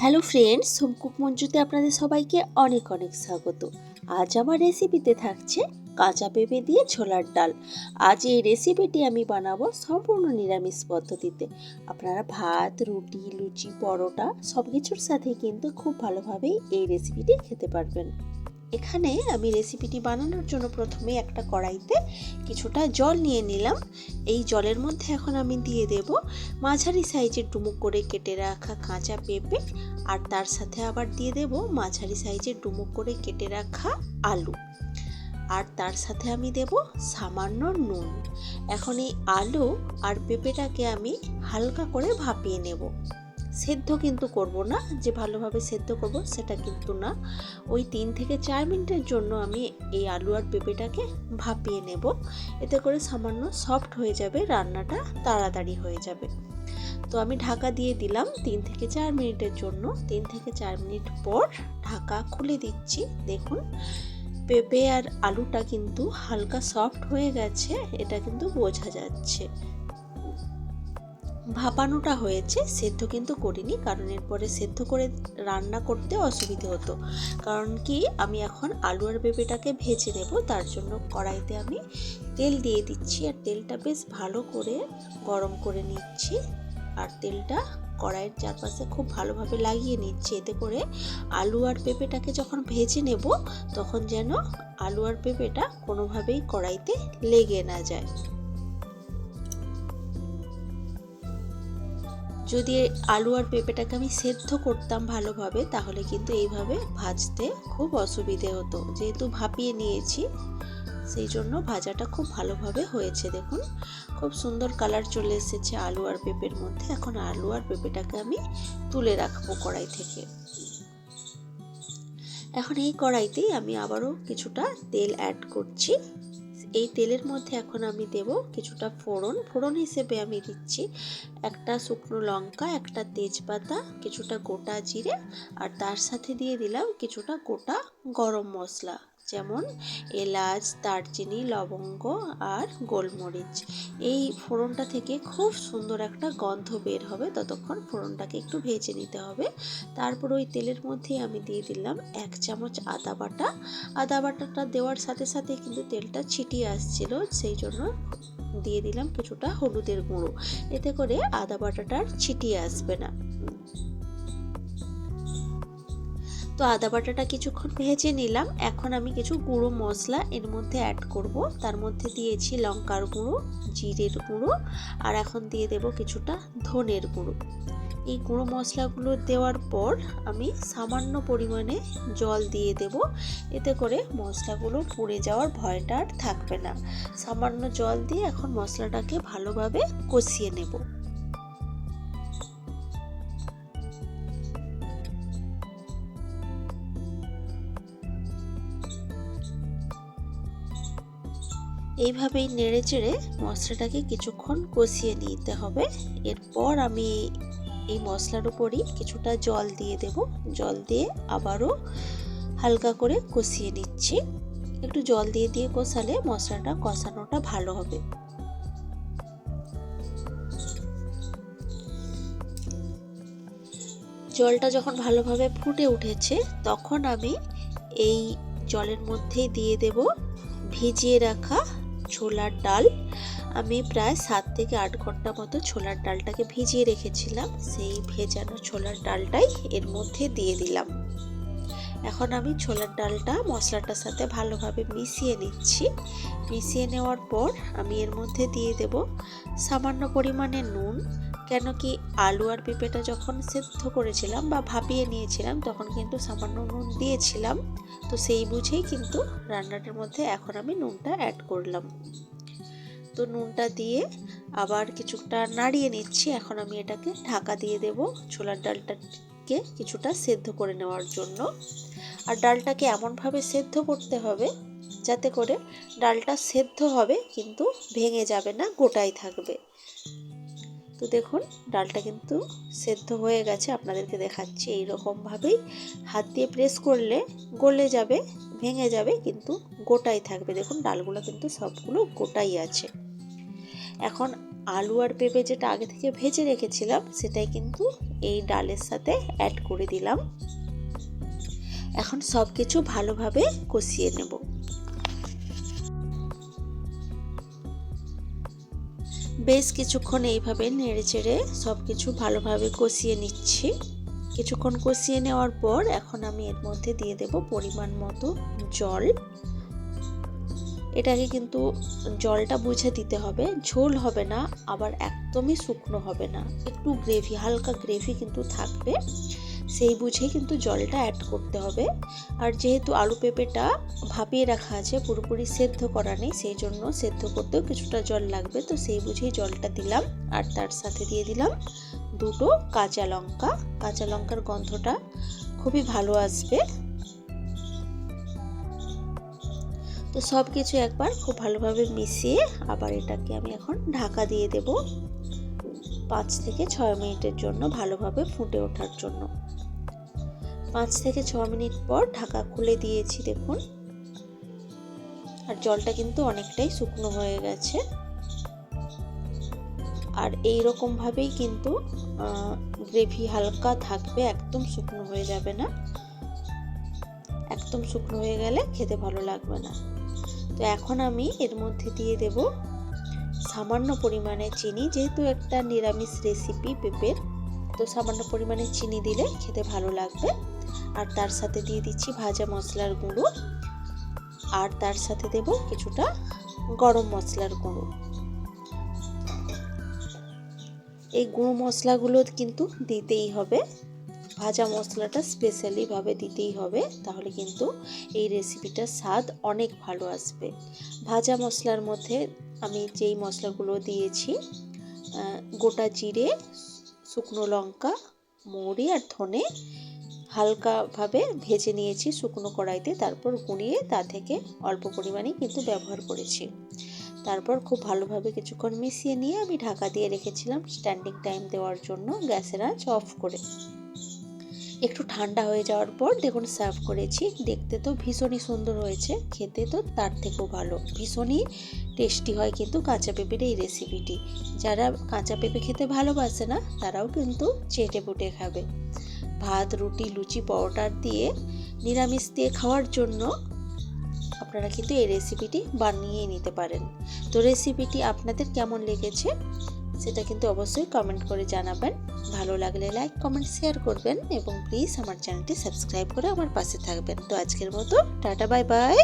Hello friends সোমকুক মঞ্জুতে আপনাদের সবাইকে অনেক অনেক স্বাগত। আজ আমার রেসিপিতে থাকছে কাঁচা পেঁপে দিয়ে ছোলার ডাল। আজ এই রেসিপিটি আমি বানাবো সম্পূর্ণ নিরামিষ পদ্ধতিতে। আপনারা ভাত, রুটি, লুচি, পরোটা সব কিছুর সাথে কিন্তু খুব ভালোভাবেই এই রেসিপিটি খেতে পারবেন। এখানে আমি রেসিপিটি বানানোর জন্য প্রথমে একটা কড়াইতে কিছুটা জল নিয়ে নিলাম। এই জলের মধ্যে এখন আমি দিয়ে দেব মাঝারি সাইজের ডুমুক করে কেটে রাখা কাঁচা পেঁপে আর তার সাথে আবার দিয়ে দেব মাঝারি সাইজের ডুমুক করে কেটে রাখা আলু। আর তার সাথে আমি দেব সামান্য নুন। এখন এই আলু আর পেঁপেটাকে আমি হালকা করে ভাপিয়ে নেব। সেদ্ধ কিন্তু করব না, যে ভালোভাবে সেদ্ধ করব সেটা কিন্তু না। ওই তিন থেকে চার মিনিটের জন্য আমি এই আলু আর পেঁপেটাকে ভাপিয়ে নেব। এতে করে সামান্য সফট হয়ে যাবে, রান্নাটা তাড়াতাড়ি হয়ে যাবে। তো আমি ঢাকা দিয়ে দিলাম তিন থেকে চার মিনিটের জন্য। তিন থেকে চার মিনিট পর ঢাকা খুলে দিচ্ছি। দেখুন, পেঁপে আর আলুটা কিন্তু হালকা সফট হয়ে গেছে, এটা কিন্তু বোঝা যাচ্ছে। ভাপানোটা হয়েছে, সেদ্ধ কিন্তু করিনি, কারণ এরপরে সেদ্ধ করে রান্না করতে অসুবিধে হতো। কারণ কি, আমি এখন আলু আর পেঁপেটাকে ভেজে নেব, তার জন্য কড়াইতে আমি তেল দিয়ে দিচ্ছি, আর তেলটা বেশ ভালো করে গরম করে নিচ্ছি। আর তেলটা কড়াইয়ের চারপাশে খুব ভালোভাবে লাগিয়ে নিচ্ছি, এতে করে আলু আর পেঁপেটাকে যখন ভেজে নেব, তখন যেন আলু আর পেঁপেটা কোনোভাবেই কড়াইতে লেগে না যায়। যদি আলু আর পেঁপেটাকে আমি সেদ্ধ করতাম ভালোভাবে, তাহলে কিন্তু এইভাবে ভাজতে খুব অসুবিধে হতো। যেহেতু ভাপিয়ে নিয়েছি, সেই জন্য ভাজাটা খুব ভালোভাবে হয়েছে। দেখুন, খুব সুন্দর কালার চলে এসেছে আলু আর পেঁপের মধ্যে। এখন আলু আর পেঁপেটাকে আমি তুলে রাখব কড়াই থেকে। এখন এই কড়াইতেই আমি আবারও কিছুটা তেল অ্যাড করছি। এই তেলের মধ্যে এখন আমি দেব কিছুটা ফোড়ন। ফোড়ন হিসেবে আমি দিচ্ছি একটা শুকনো লঙ্কা, একটা তেজপাতা, কিছুটা গোটা জিরে আর তার সাথে দিয়ে দিলাম কিছুটা গোটা গরম মশলা। যেমন এলাচ, দারচিনি, লবঙ্গ আর গোলমরিচ। এই ফোড়নটা থেকে খুব সুন্দর একটা গন্ধ বের হবে ততক্ষণ ফোড়নটাকে একটু ভেজে নিতে হবে। তারপর ওই তেলের মধ্যে আমি দিয়ে দিলাম এক চামচ আদা বাটা। আদা বাটাটা দেওয়ার সাথে সাথে কিন্তু তেলটা ছিটিয়ে আসছিল, সেই জন্য দিয়ে দিলাম কিছুটা হলুদের গুঁড়ো। এতে করে আদা বাটাটার ছিটিয়ে আসবে না। তো আদা বাটাটা কিছুক্ষণ ভেজে নিলাম। এখন আমি কিছু গুঁড়ো মশলা এর মধ্যে অ্যাড করব। তার মধ্যে দিয়েছি লঙ্কার গুঁড়ো, জিরের গুঁড়ো, আর এখন দিয়ে দেব কিছুটা ধনের গুঁড়ো। এই গুঁড়ো মশলাগুলো দেওয়ার পর আমি সামান্য পরিমাণে জল দিয়ে দেব। এতে করে মশলাগুলো পুড়ে যাওয়ার ভয়টা আর থাকবে না। সামান্য জল দিয়ে এখন মশলাটাকে ভালোভাবে কষিয়ে নেব। এইভাবেই নেড়ে চেড়ে মশলাটাকে কিছুক্ষণ কষিয়ে নিতে হবে। এরপর আমি এই মশলার উপরই কিছুটা জল দিয়ে দেব। জল দিয়ে আবারও হালকা করে কষিয়ে নিচ্ছি। একটু জল দিয়ে দিয়ে কষালে মশলাটা কষানোটা ভালো হবে। জলটা যখন ভালোভাবে ফুটে উঠেছে, তখন আমি এই জলের মধ্যেই দিয়ে দেব ভিজিয়ে রাখা ছোলার ডাল। আমি প্রায় সাত থেকে আট ঘণ্টা মতো ছোলার ডালটাকে ভিজিয়ে রেখেছিলাম। সেই ভেজানো ছোলার ডালটাই এর মধ্যে দিয়ে দিলাম। এখন আমি ছোলার ডালটা মশলাটার সাথে ভালোভাবে মিশিয়ে নিচ্ছি। মিশিয়ে নেওয়ার পর আমি এর মধ্যে দিয়ে দেব সামান্য পরিমাণে নুন। কেন কি আলু আর পেঁপেটা যখন সেদ্ধ করেছিলাম বা ভাপিয়ে নিয়েছিলাম, তখন কিন্তু সামান্য নুন দিয়েছিলাম। তো সেই বুঝেই কিন্তু রান্নাটার মধ্যে এখন আমি নুনটা অ্যাড করলাম। তো নুনটা দিয়ে আবার কিছুটা নাড়িয়ে নিচ্ছি। এখন আমি এটাকে ঢাকা দিয়ে দেব। ছোলার ডালটাকে কিছুটা সেদ্ধ করে নেওয়ার জন্য। আর ডালটাকে এমনভাবে সেদ্ধ করতে হবে যাতে করে ডালটা সেদ্ধ হবে কিন্তু ভেঙে যাবে না, গোটাই থাকবে। তো দেখুন, ডালটা কিন্তু সেদ্ধ হয়ে গেছে, আপনাদেরকে দেখাচ্ছি। এইরকমভাবেই হাত দিয়ে প্রেস করলে গলে যাবে, ভেঙে যাবে, কিন্তু গোটাই থাকবে। দেখুন, ডালগুলো কিন্তু সবগুলো গোটাই আছে। এখন আলু আর পেঁপে যেটা আগে থেকে ভেজে রেখেছিলাম, সেটাই কিন্তু এই ডালের সাথে অ্যাড করে দিলাম। এখন সব কিছু ভালোভাবে কষিয়ে নেব। বেশ কিছুক্ষণ এইভাবে নেড়ে চেড়ে সব কিছু ভালোভাবে কষিয়ে নিচ্ছি। কিছুক্ষণ কষিয়ে নেওয়ার পর এখন আমি এর মধ্যে দিয়ে দেব পরিমাণ মতো জল। এটাকে কিন্তু জলটা বুঝে দিতে হবে, ঝোল হবে না, আবার একদমই শুকনো হবে না। একটু গ্রেভি হালকা গ্রেভি কিন্তু থাকবে, সেই বুঝেই কিন্তু জলটা অ্যাড করতে হবে। আর যেহেতু আলু পেঁপেটা ভাপিয়ে রাখা আছে, পুরোপুরি সেদ্ধ করা নেই, সেই জন্য সেদ্ধ করতেও কিছুটা জল লাগবে, তো সেই বুঝেই জলটা দিলাম। আর তার সাথে দিয়ে দিলাম দুটো কাঁচা লঙ্কা। কাঁচা লঙ্কার গন্ধটা খুবই ভালো আসবে। তো সব কিছু একবার খুব ভালোভাবে মিশিয়ে আবার এটাকে আমি এখন ঢাকা দিয়ে দেব পাঁচ থেকে ছয় মিনিটের জন্য ভালোভাবে ফুটে ওঠার জন্য। পাঁচ থেকে ছ মিনিট পর ঢাকা খুলে দিয়েছি দেখুন। আর জলটা কিন্তু অনেকটাই শুকনো হয়ে গেছে। আর এই রকম ভাবেই কিন্তু গ্রেভি হালকা থাকবে, একদম শুকনো হয়ে যাবে না। একদম শুকনো হয়ে গেলে খেতে ভালো লাগবে না। তো এখন আমি এর মধ্যে দিয়ে দেব সামান্য পরিমাণে চিনি, যেহেতু একটা নিরামিষ রেসিপি পেঁপের। তো সামান্য পরিমাণে চিনি দিলে খেতে ভালো লাগবে। আর তার সাথে দিয়ে দিচ্ছি ভাজা মশলার গুঁড়ো। আর তার সাথে দেব কিছুটা গরম মশলার গুঁড়ো। এই গুঁড়ো মশলাগুলো কিন্তু দিতেই হবে। ভাজা মশলাটা স্পেশালিভাবে দিতেই হবে, তাহলে কিন্তু এই রেসিপিটার স্বাদ অনেক ভালো আসবে। ভাজা মশলার মধ্যে আমি যেই মশলাগুলো দিয়েছি গোটা জিরে, শুকনো লঙ্কা, মৌরি আর ধনে হালকাভাবে ভেজে নিয়েছি শুকনো কড়াইতে, তারপর গুঁড়িয়ে তা থেকে অল্প পরিমাণে কিন্তু ব্যবহার করেছি। তারপর খুব ভালোভাবে কিছুক্ষণ মিশিয়ে নিয়ে আমি ঢাকা দিয়ে রেখেছিলাম স্ট্যান্ডিং টাইম দেওয়ার জন্য, গ্যাসের আঁচ অফ করে। একটু ঠান্ডা হয়ে যাওয়ার পর দেখুন সার্ভ করেছি। দেখতে তো ভীষণই সুন্দর হয়েছে, খেতে তো তার থেকেও ভালো। ভীষণই টেস্টি হয় কিন্তু কাঁচা পেঁপের এই রেসিপিটি যারা কাঁচা পেঁপে খেতে ভালোবাসে না, তারাও কিন্তু চেটে পুটে খাবে। ভাত, রুটি, লুচি পরোটার দিয়ে নিরামিষ দিয়ে খাওয়ার জন্য আপনারা কিন্তু এই রেসিপিটি বানিয়ে নিতে পারেন। তো রেসিপিটি আপনাদের কেমন লেগেছে? সেটা কিন্তু অবশ্যই কমেন্ট করে জানাবেন। ভালো লাগলে লাইক কমেন্ট শেয়ার করবেন এবং প্লিজ আমার চ্যানেলটি সাবস্ক্রাইব করে আমার পাশে থাকবেন। তো আজকের মতো, টাটা বাই বাই